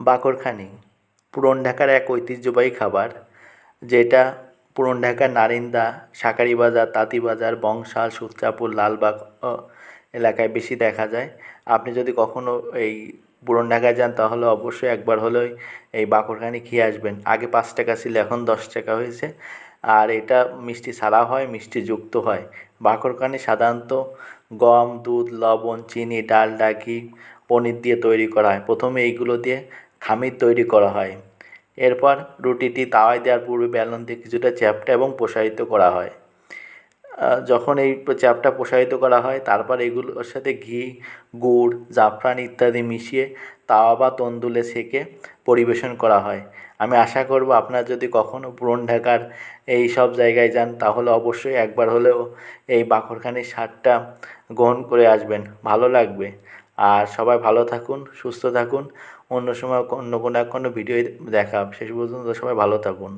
বাকরখানি, পুরন ঢাকার এক ঐতিহ্যবাহী খাবার, যেটা পুরন ঢাকার নারিন্দা শাঁখারীবাজার তাঁতীবাজার বংশাল সূত্রাপুর লালবাগ এলাকায় বেশি দেখা যায়। আপনি যদি কখনও এই পুরন ঢাকায় যান, তাহলে অবশ্যই একবার হলেও এই বাকরখানি খেয়ে আসবেন। আগে পাঁচ টাকা ছিল, এখন দশ টাকা হয়েছে। আর এটা মিষ্টি ছাড়া হয় মিষ্টি যুক্ত হয়। বাকরখানি সাধারণত গম, দুধ, লবণ, চিনি ডালডা ঘি পনির দিয়ে তৈরি করা হয়। প্রথমে এইগুলো দিয়ে খামির তৈরি করা হয়। এরপর রুটিটি তাওয়ায় দেওয়ার পূর্বে বেলন দিয়ে কিছুটা চ্যাপ্টা এবং প্রসারিত করা হয়। যখন এই চ্যাপটা প্রসারিত করা হয়, তারপর এগুলোর সাথে ঘি, গুড়, জাফরান ইত্যাদি মিশিয়ে তাওয়া বা তন্দুলে সেঁকে পরিবেশন করা হয়। আমি আশা করব আপনার যদি কখনও পুরন ঢাকার এই সব জায়গায় যান, তাহলে অবশ্যই একবার হলেও এই বাকরখানির স্বাদটা গ্রহণ করে আসবেন। ভালো লাগবে। আর সবাই ভালো থাকুন, সুস্থ থাকুন। অন্য সময় অন্য কোনো এক কোনো ভিডিও দেখা শেষ পর্যন্ত সবাই ভালো থাকুন।